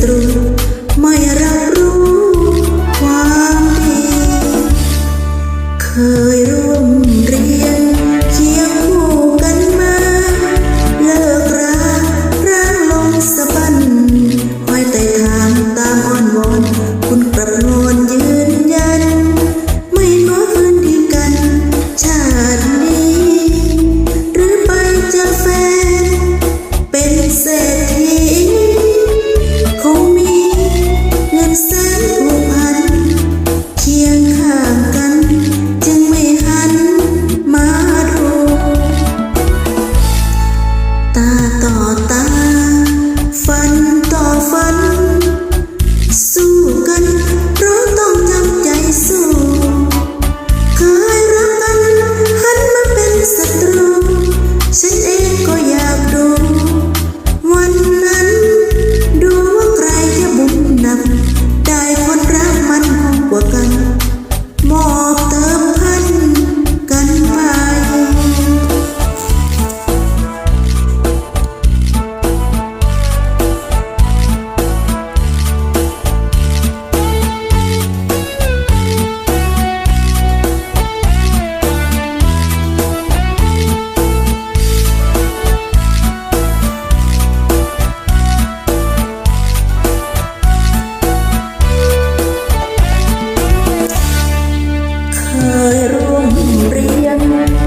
ตรู ไม่รับรู้ความดี เคยรู้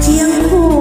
艰苦